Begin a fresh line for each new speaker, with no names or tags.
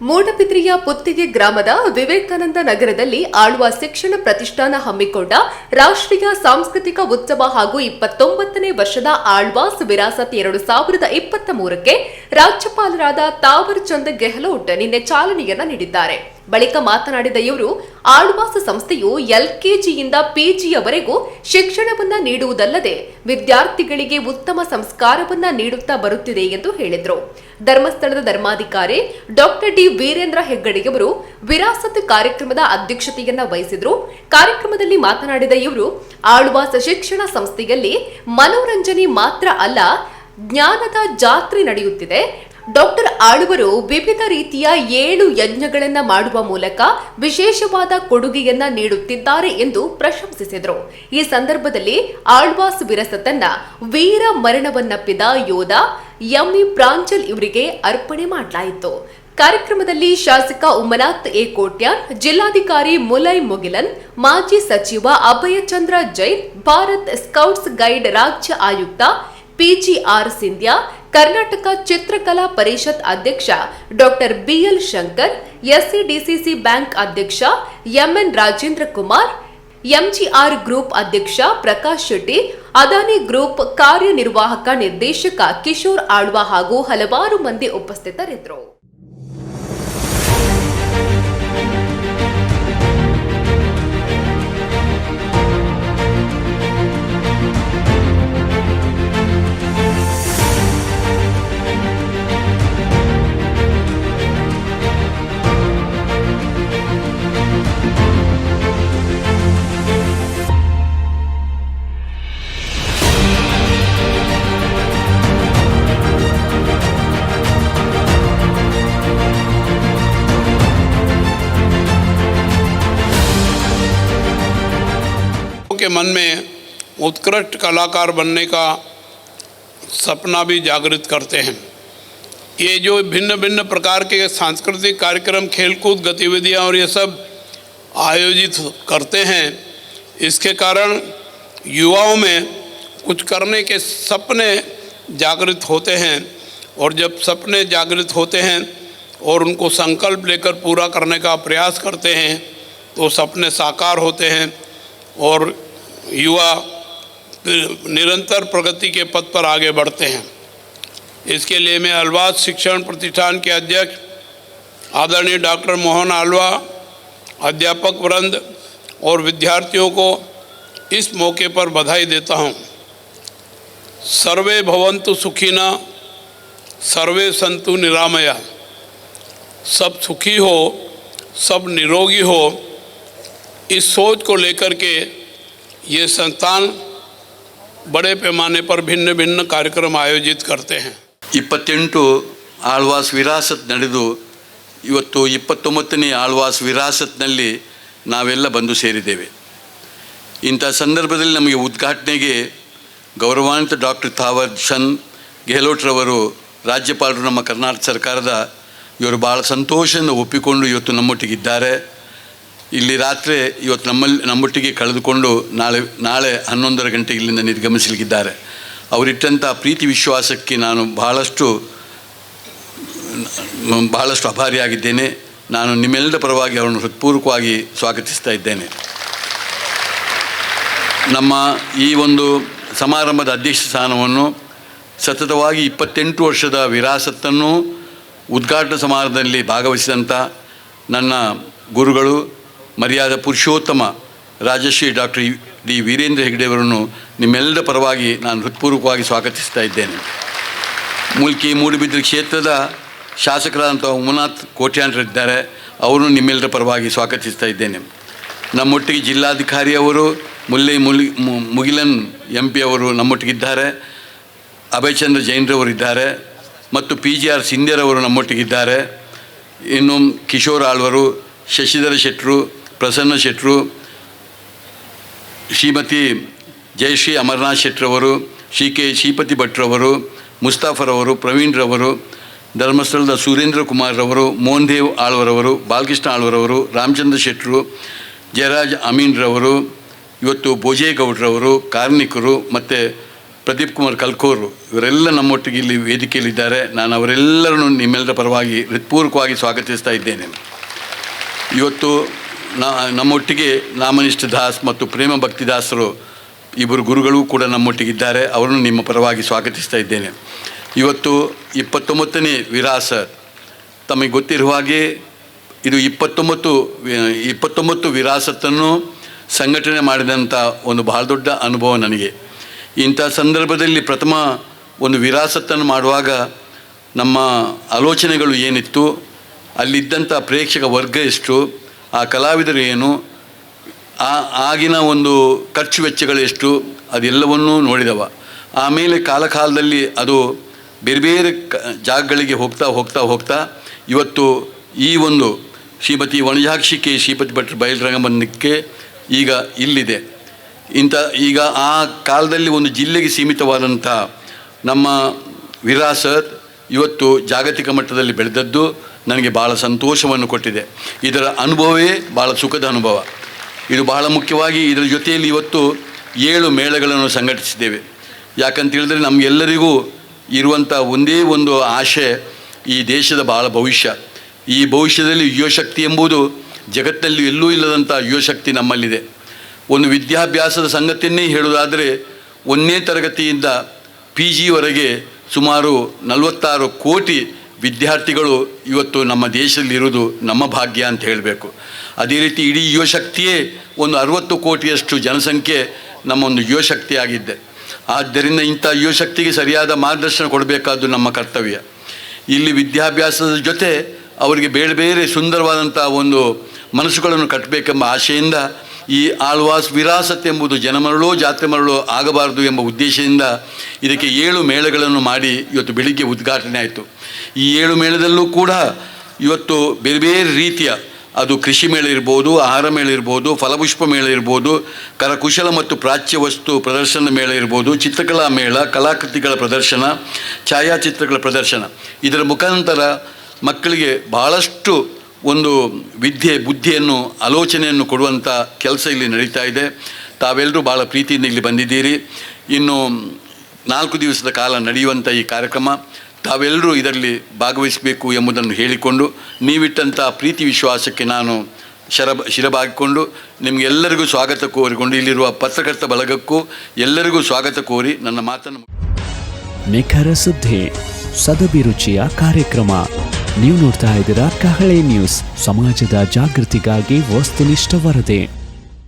ಮೂಡಬಿದ್ರಿಯ ಪುತ್ತಿಗೆ ಗ್ರಾಮದ ವಿವೇಕಾನಂದ ನಗರದಲ್ಲಿ ಆಳ್ವ ಶಿಕ್ಷಣ ಪ್ರತಿಷ್ಠಾನ ಹಮ್ಮಿಕೊಂಡ ರಾಷ್ಟ್ರೀಯ ಸಾಂಸ್ಕೃತಿಕ ಉತ್ಸವ ಹಾಗೂ ಇಪ್ಪತ್ತೊಂಬತ್ತನೇ ವರ್ಷದ ಆಳ್ವಾಸ್ ವಿರಾಸತ್ ಎರಡು ಸಾವಿರದ ಇಪ್ಪತ್ತ ಮೂರಕ್ಕೆ ರಾಜ್ಯಪಾಲರಾದ ತಾವರ್ ಚಂದ್ ಗೆಹ್ಲೋಟ್ ನಿನ್ನೆ ಚಾಲನೆಯನ್ನ ನೀಡಿದ್ದಾರೆ. ಬಳಿಕ ಮಾತನಾಡಿದ ಇವರು ಆಳ್ವಾಸ ಸಂಸ್ಥೆಯು ಎಲ್ಕೆಜಿಯಿಂದ ಪಿಜಿಯವರೆಗೂ ಶಿಕ್ಷಣವನ್ನ ನೀಡುವುದಲ್ಲದೆ ವಿದ್ಯಾರ್ಥಿಗಳಿಗೆ ಉತ್ತಮ ಸಂಸ್ಕಾರವನ್ನ ನೀಡುತ್ತಾ ಬರುತ್ತಿದೆ ಎಂದು ಹೇಳಿದರು. ಧರ್ಮಸ್ಥಳದ ಧರ್ಮಾಧಿಕಾರಿ ಡಾಕ್ಟರ್ ಡಿ. ವೀರೇಂದ್ರ ಹೆಗ್ಗಡೆಯವರು ವಿರಾಸತ್ ಕಾರ್ಯಕ್ರಮದ ಅಧ್ಯಕ್ಷತೆಯನ್ನ ವಹಿಸಿದ್ರು. ಕಾರ್ಯಕ್ರಮದಲ್ಲಿ ಮಾತನಾಡಿದ ಇವರು ಆಳ್ವಾಸ ಶಿಕ್ಷಣ ಸಂಸ್ಥೆಯಲ್ಲಿ ಮನೋರಂಜನೆ ಮಾತ್ರ ಅಲ್ಲ, ಜ್ಞಾನದ ಜಾತ್ರೆ ನಡೆಯುತ್ತಿದೆ. ಡಾಕ್ಟರ್ ಆಳುವರು ವಿವಿಧ ರೀತಿಯ ಏಳು ಯಜ್ಞಗಳನ್ನು ಮಾಡುವ ಮೂಲಕ ವಿಶೇಷವಾದ ಕೊಡುಗೆಯನ್ನ ನೀಡುತ್ತಿದ್ದಾರೆ ಎಂದು ಪ್ರಶಂಸಿಸಿದರು. ಈ ಸಂದರ್ಭದಲ್ಲಿ ಆಳ್ವಾಸ್ ವಿರಸತನ್ನ ವೀರ ಮರಣವನ್ನಪ್ಪಿದ ಯೋಧ ಎಂಇ ಪ್ರಾಂಚಲ್ ಇವರಿಗೆ ಅರ್ಪಣೆ ಮಾಡಲಾಯಿತು. ಕಾರ್ಯಕ್ರಮದಲ್ಲಿ ಶಾಸಕ ಉಮನಾಥ್ ಎ. ಕೋಟ್ಯಾನ್, ಜಿಲ್ಲಾಧಿಕಾರಿ ಮುಲೈ ಮುಗಿಲನ್, ಮಾಜಿ ಸಚಿವ ಅಭಯಚಂದ್ರ ಜೈನ್, ಭಾರತ್ ಸ್ಕೌಟ್ಸ್ ಗೈಡ್ ರಾಜ್ಯ ಆಯುಕ್ತ ಪಿಜಿಆರ್ ಸಿಂಧ್ಯಾ ಕರ್ನಾಟಕ ಚಿತ್ರಕಲಾ ಪರಿಷತ್ ಅಧ್ಯಕ್ಷ doctor BL Shankar, SCDCC bank ಅಧ್ಯಕ್ಷ MN Rajendra Kumar, MGR group ಅಧ್ಯಕ್ಷ ಪ್ರಕಾಶ್ ಶೆಟ್ಟಿ, ಅದಾನಿ ಗ್ರೂಪ್ ಕಾರ್ಯನಿರ್ವಾಹಕ ನಿರ್ದೇಶಕ ಕಿಶೋರ್ ಆಳ್ವ ಹಾಗೂ ಹಲವಾರು ಮಂದಿ ಉಪಸ್ಥಿತರಿದ್ದರು.
मन में उत्कृष्ट कलाकार बनने का सपना भी जागृत करते हैं। ये जो भिन्न भिन्न प्रकार के सांस्कृतिक कार्यक्रम, खेलकूद गतिविधियाँ और ये सब आयोजित करते हैं, इसके कारण युवाओं में कुछ करने के सपने जागृत होते हैं और जब सपने जागृत होते हैं और उनको संकल्प लेकर पूरा करने का प्रयास करते हैं तो सपने साकार होते हैं और युवा निरंतर प्रगति के पथ पर आगे बढ़ते हैं। इसके लिए मैं अलवाज शिक्षण प्रतिष्ठान के अध्यक्ष, आदरणीय डॉक्टर मोहन आलवा, अध्यापक वृंद और विद्यार्थियों को इस मौके पर बधाई देता हूँ। सर्वे भवंतु सुखिना, सर्वे संतु निरामया। सब सुखी हो, सब निरोगी हो। इस सोच को लेकर के ये संस्थान बड़े पैमाने पर भिन्न भिन्न कार्यक्रम आयोजित करते हैं
ಇಪ್ಪತ್ತೆಂಟು ಆಳ್ವಾಸ್ ವಿರಾಸತ್ ನಡೆದು ಇವತ್ತು ಇಪ್ಪತ್ತೊಂಬತ್ತನೇ ಆಳ್ವಾಸ್ ವಿರಾಸತ್ನಲ್ಲಿ ನಾವೆಲ್ಲ ಬಂದು ಸೇರಿದ್ದೇವೆ ಇಂಥ ಸಂದರ್ಭದಲ್ಲಿ ನಮಗೆ ಉದ್ಘಾಟನೆಗೆ ಗೌರವಾನ್ವಿತ ಡಾಕ್ಟರ್ ಥಾವರ್ ಚಂದ್ ಗೆಹ್ಲೋಟ್ರವರು ರಾಜ್ಯಪಾಲರು ನಮ್ಮ ಕರ್ನಾಟಕ ಸರ್ಕಾರದ ಇವರು ಭಾಳ ಸಂತೋಷದಿಂದ ಒಪ್ಪಿಕೊಂಡು ಇವತ್ತು ನಮ್ಮೊಟ್ಟಿಗಿದ್ದಾರೆ ಇಲ್ಲಿ ರಾತ್ರಿ ಇವತ್ತು ನಮ್ಮಲ್ಲಿ ನಮ್ಮೊಟ್ಟಿಗೆ ಕಳೆದುಕೊಂಡು ನಾಳೆ ನಾಳೆ ಹನ್ನೊಂದರ ಗಂಟೆಗೆ ಇಲ್ಲಿಂದ ನಿರ್ಗಮಿಸಲಿಕ್ಕಿದ್ದಾರೆ ಅವರಿಟ್ಟಂಥ ಪ್ರೀತಿ ವಿಶ್ವಾಸಕ್ಕೆ ನಾನು ಬಹಳಷ್ಟು ಬಹಳಷ್ಟು ಅಭಾರಿಯಾಗಿದ್ದೇನೆ ನಾನು ನಿಮ್ಮೆಲ್ಲರ ಪರವಾಗಿ ಅವರನ್ನು ಹೃತ್ಪೂರ್ವಕವಾಗಿ ಸ್ವಾಗತಿಸ್ತಾ ಇದ್ದೇನೆ. ನಮ್ಮ ಈ ಒಂದು ಸಮಾರಂಭದ ಅಧ್ಯಕ್ಷ ಸ್ಥಾನವನ್ನು ಸತತವಾಗಿ ಇಪ್ಪತ್ತೆಂಟು ವರ್ಷದ ವಿರಾಸತ್ತನ್ನು ಉದ್ಘಾಟನಾ ಸಮಾರಂಭದಲ್ಲಿ ಭಾಗವಹಿಸಿದಂಥ ನನ್ನ ಗುರುಗಳು ಮರ್ಯಾದ ಪುರುಷೋತ್ತಮ ರಾಜಶ್ರೀ ಡಾಕ್ಟರ್ ಡಿ ವೀರೇಂದ್ರ ಹೆಗ್ಡೆಯವರನ್ನು ನಿಮ್ಮೆಲ್ಲರ ಪರವಾಗಿ ನಾನು ಹೃತ್ಪೂರ್ವಕವಾಗಿ ಸ್ವಾಗತಿಸ್ತಾ ಇದ್ದೇನೆ. ಮೂಲ್ಕಿ ಮೂಡುಬಿದ್ರೆ ಕ್ಷೇತ್ರದ ಶಾಸಕರಾದಂಥ ಉಮನಾಥ್ ಕೋಟ್ಯಾಂಡ್ರಿದ್ದಾರೆ ಅವರನ್ನು ನಿಮ್ಮೆಲ್ಲರ ಪರವಾಗಿ ಸ್ವಾಗತಿಸ್ತಾ ಇದ್ದೇನೆ. ನಮ್ಮೊಟ್ಟಿಗೆ ಜಿಲ್ಲಾಧಿಕಾರಿಯವರು ಮುಲ್ಲೈ ಮುಲಿ ಮುಗಿಲನ್ ಎಂ ಪಿ ಅವರು ನಮ್ಮೊಟ್ಟಿಗಿದ್ದಾರೆ ಅಭಯಚಂದ್ರ ಜೈನ್ರವರಿದ್ದಾರೆ ಮತ್ತು ಪಿ ಜಿ ಆರ್ ಸಿಂಧ್ಯರವರು ನಮ್ಮೊಟ್ಟಿಗಿದ್ದಾರೆ ಇನ್ನು ಕಿಶೋರ್ ಆಳ್ವರು, ಶಶಿಧರ ಶೆಟ್ಟರು ಪ್ರಸನ್ನ ಶೆಟ್ಟರು ಶ್ರೀಮತಿ ಜಯಶ್ರೀ ಅಮರನಾಥ್ ಶೆಟ್ಟರವರು ಶ್ರೀ ಕೆ ಶ್ರೀಪತಿ ಭಟ್ರವರು, ಮುಸ್ತಾಫರವರು, ಪ್ರವೀಣ್ರವರು, ಧರ್ಮಸ್ಥಳದ ಸುರೇಂದ್ರ ಕುಮಾರ್ರವರು ಮೋಹನ್ ದೇವ್ ಆಳ್ವರವರು, ಬಾಲಕೃಷ್ಣ ಆಳ್ವರವರು, ರಾಮಚಂದ್ರ ಶೆಟ್ಟರು ಜಯರಾಜ್ ಅಮೀನ್ರವರು, ಇವತ್ತು ಭೋಜೇಗೌಡ್ರವರು, ಕಾರ್ಮಿಕರು ಮತ್ತು ಪ್ರದೀಪ್ ಕುಮಾರ್ ಕಲ್ಕೋರು, ಇವರೆಲ್ಲ ನಮ್ಮೊಟ್ಟಿಗೆ ಇಲ್ಲಿ ವೇದಿಕೆಯಲ್ಲಿದ್ದಾರೆ. ನಾನು ಅವರೆಲ್ಲರನ್ನು ನಿಮ್ಮೆಲ್ಲರ ಪರವಾಗಿ ಹೃತ್ಪೂರ್ವಕವಾಗಿ ಸ್ವಾಗತಿಸ್ತಾ ಇದ್ದೇನೆ. ಇವತ್ತು ನಮ್ಮೊಟ್ಟಿಗೆ ನಾಮನಿಷ್ಠ ದಾಸ್ ಮತ್ತು ಪ್ರೇಮ ಭಕ್ತಿ ದಾಸರು ಇಬ್ಬರು ಗುರುಗಳು ಕೂಡ ನಮ್ಮೊಟ್ಟಿಗಿದ್ದಾರೆ. ಅವರನ್ನು ನಿಮ್ಮ ಪರವಾಗಿ ಸ್ವಾಗತಿಸ್ತಾ ಇದ್ದೇನೆ. ಇವತ್ತು ಇಪ್ಪತ್ತೊಂಬತ್ತನೇ ವಿರಾಸ. ತಮಗೆ ಗೊತ್ತಿರುವ ಹಾಗೆ ಇದು ಇಪ್ಪತ್ತೊಂಬತ್ತು ಇಪ್ಪತ್ತೊಂಬತ್ತು ವಿರಾಸತ್ತನ್ನು ಸಂಘಟನೆ ಮಾಡಿದಂಥ ಒಂದು ಬಹಳ ದೊಡ್ಡ ಅನುಭವ ನನಗೆ. ಇಂಥ ಸಂದರ್ಭದಲ್ಲಿ ಪ್ರಥಮ ಒಂದು ವಿರಾಸತ್ತನ್ನು ಮಾಡುವಾಗ ನಮ್ಮ ಆಲೋಚನೆಗಳು ಏನಿತ್ತು, ಅಲ್ಲಿದ್ದಂಥ ಪ್ರೇಕ್ಷಕ ವರ್ಗ ಎಷ್ಟು ಆ ಕಲಾವಿದರು ಏನು? ಆ ಆಗಿನ ಒಂದು ಖರ್ಚು ವೆಚ್ಚಗಳೆಷ್ಟು ಅದೆಲ್ಲವನ್ನೂ ನೋಡಿದವ. ಆಮೇಲೆ ಕಾಲಕಾಲದಲ್ಲಿ ಅದು ಬೇರೆ ಬೇರೆ ಕ, ಜಾಗಗಳಿಗೆ ಹೋಗ್ತಾ ಹೋಗ್ತಾ ಹೋಗ್ತಾ ಇವತ್ತು ಈ ಒಂದು ಶ್ರೀಮತಿ ವಣಜಾಕ್ಷಿ ಕೆ ಶ್ರೀಪತಿ ಭಟ್ರ ಬಯಲುರಂಗಮಂದಿರಕ್ಕೆ ಈಗ ಇಲ್ಲಿದೆ. ಇಂಥ ಈಗ ಆ ಕಾಲದಲ್ಲಿ ಒಂದು ಜಿಲ್ಲೆಗೆ ಸೀಮಿತವಾದಂಥ ನಮ್ಮ ವಿರಾಸತ್ ಇವತ್ತು ಜಾಗತಿಕ ಮಟ್ಟದಲ್ಲಿ ಬೆಳೆದದ್ದು. ನನಗೆ ಭಾಳ ಸಂತೋಷವನ್ನು ಕೊಟ್ಟಿದೆ. ಇದರ ಅನುಭವವೇ ಭಾಳ ಸುಖದ ಅನುಭವ. ಇದು ಬಹಳ ಮುಖ್ಯವಾಗಿ ಇದರ ಜೊತೆಯಲ್ಲಿ ಇವತ್ತು ಏಳು ಮೇಳಗಳನ್ನು ಸಂಘಟಿಸಿದ್ದೇವೆ. ಯಾಕಂತ ಹೇಳಿದ್ರೆ ನಮಗೆಲ್ಲರಿಗೂ ಇರುವಂಥ ಒಂದೇ ಒಂದು ಆಶೆ ಈ ದೇಶದ ಬಹಳ ಭವಿಷ್ಯ. ಈ ಭವಿಷ್ಯದಲ್ಲಿ ಯುವಶಕ್ತಿ ಎಂಬುದು ಜಗತ್ತಿನಲ್ಲಿ ಎಲ್ಲೂ ಇಲ್ಲದಂಥ ಯುವಶಕ್ತಿ ನಮ್ಮಲ್ಲಿದೆ. ಒಂದು ವಿದ್ಯಾಭ್ಯಾಸದ ಸಂಗತಿಯನ್ನೇ ಹೇಳುವುದಾದರೆ ಒಂದನೇ ತರಗತಿಯಿಂದ ಪಿ ಜಿವರೆಗೆ ಸುಮಾರು ನಲವತ್ತಾರು ಕೋಟಿ ವಿದ್ಯಾರ್ಥಿಗಳು ಇವತ್ತು ನಮ್ಮ ದೇಶದಲ್ಲಿರುವುದು ನಮ್ಮ ಭಾಗ್ಯ ಅಂತ ಹೇಳಬೇಕು. ಅದೇ ರೀತಿ ಇಡೀ ಯುವಶಕ್ತಿಯೇ ಒಂದು ಅರುವತ್ತು ಕೋಟಿಯಷ್ಟು ಜನಸಂಖ್ಯೆ ನಮ್ಮ ಒಂದು ಯುವಶಕ್ತಿಯಾಗಿದ್ದೆ ಆದ್ದರಿಂದ ಇಂಥ ಯುವಶಕ್ತಿಗೆ ಸರಿಯಾದ ಮಾರ್ಗದರ್ಶನ ಕೊಡಬೇಕಾದ್ದು ನಮ್ಮ ಕರ್ತವ್ಯ. ಇಲ್ಲಿ ವಿದ್ಯಾಭ್ಯಾಸದ ಜೊತೆ ಅವರಿಗೆ ಬೇರೆ ಬೇರೆ ಸುಂದರವಾದಂಥ ಒಂದು ಮನಸ್ಸುಗಳನ್ನು ಕಟ್ಟಬೇಕೆಂಬ ಆಶೆಯಿಂದ ಈ ಆಳ್ವಾಸ್ ವಿರಾಸತ್ ಎಂಬುದು ಜನಮರಳೋ ಜಾತ್ರೆ ಮರಳೋ ಆಗಬಾರದು ಎಂಬ ಉದ್ದೇಶದಿಂದ ಇದಕ್ಕೆ ಏಳು ಮೇಳಗಳನ್ನು ಮಾಡಿ ಇವತ್ತು ಬೆಳಿಗ್ಗೆ ಉದ್ಘಾಟನೆ ಆಯಿತು. ಈ ಏಳು ಮೇಳದಲ್ಲೂ ಕೂಡ ಇವತ್ತು ಬೇರೆ ಬೇರೆ ರೀತಿಯ ಅದು ಕೃಷಿ ಮೇಳ ಇರ್ಬೋದು, ಆಹಾರ ಮೇಳ ಇರ್ಬೋದು, ಫಲಪುಷ್ಪ ಮೇಳ ಇರ್ಬೋದು, ಕರಕುಶಲ ಮತ್ತು ಪ್ರಾಚ್ಯ ವಸ್ತು ಪ್ರದರ್ಶನ ಮೇಳ ಇರ್ಬೋದು, ಚಿತ್ರಕಲಾ ಮೇಳ, ಕಲಾಕೃತಿಗಳ ಪ್ರದರ್ಶನ, ಛಾಯಾಚಿತ್ರಗಳ ಪ್ರದರ್ಶನ. ಇದರ ಮುಖಾಂತರ ಮಕ್ಕಳಿಗೆ ಬಹಳಷ್ಟು ಒಂದು ವಿದ್ಯೆ, ಬುದ್ಧಿಯನ್ನು, ಆಲೋಚನೆಯನ್ನು ಕೊಡುವಂಥ ಕೆಲಸ ಇಲ್ಲಿ ನಡೀತಾ ಇದೆ. ತಾವೆಲ್ಲರೂ ಭಾಳ ಪ್ರೀತಿಯಿಂದ ಇಲ್ಲಿ ಬಂದಿದ್ದೀರಿ. ಇನ್ನು ನಾಲ್ಕು ದಿವಸದ ಕಾಲ ನಡೆಯುವಂಥ ಈ ಕಾರ್ಯಕ್ರಮ. ತಾವೆಲ್ಲರೂ ಇದರಲ್ಲಿ ಭಾಗವಹಿಸಬೇಕು ಎಂಬುದನ್ನು ಹೇಳಿಕೊಂಡು ನೀವಿಟ್ಟಂಥ ಪ್ರೀತಿ ವಿಶ್ವಾಸಕ್ಕೆ ನಾನು ಶರ ಶಿರಬಾಗಿಕೊಂಡು ನಿಮಗೆಲ್ಲರಿಗೂ ಸ್ವಾಗತ ಕೋರಿಕೊಂಡು ಇಲ್ಲಿರುವ ಪತ್ರಕರ್ತ ಬಳಗಕ್ಕೂ ಎಲ್ಲರಿಗೂ ಸ್ವಾಗತ ಕೋರಿ ನನ್ನ ಮಾತನ್ನು
ನಿಖರ ಸುದ್ದಿ ಸದಭಿರುಚಿಯ ಕಾರ್ಯಕ್ರಮ. ನೀವು ನೋಡ್ತಾ ಇದ್ದೀರಾ ಕಹಳೆ ನ್ಯೂಸ್, ಸಮಾಜದ ಜಾಗೃತಿಗಾಗಿ ವಸ್ತುನಿಷ್ಠ ವರದಿ.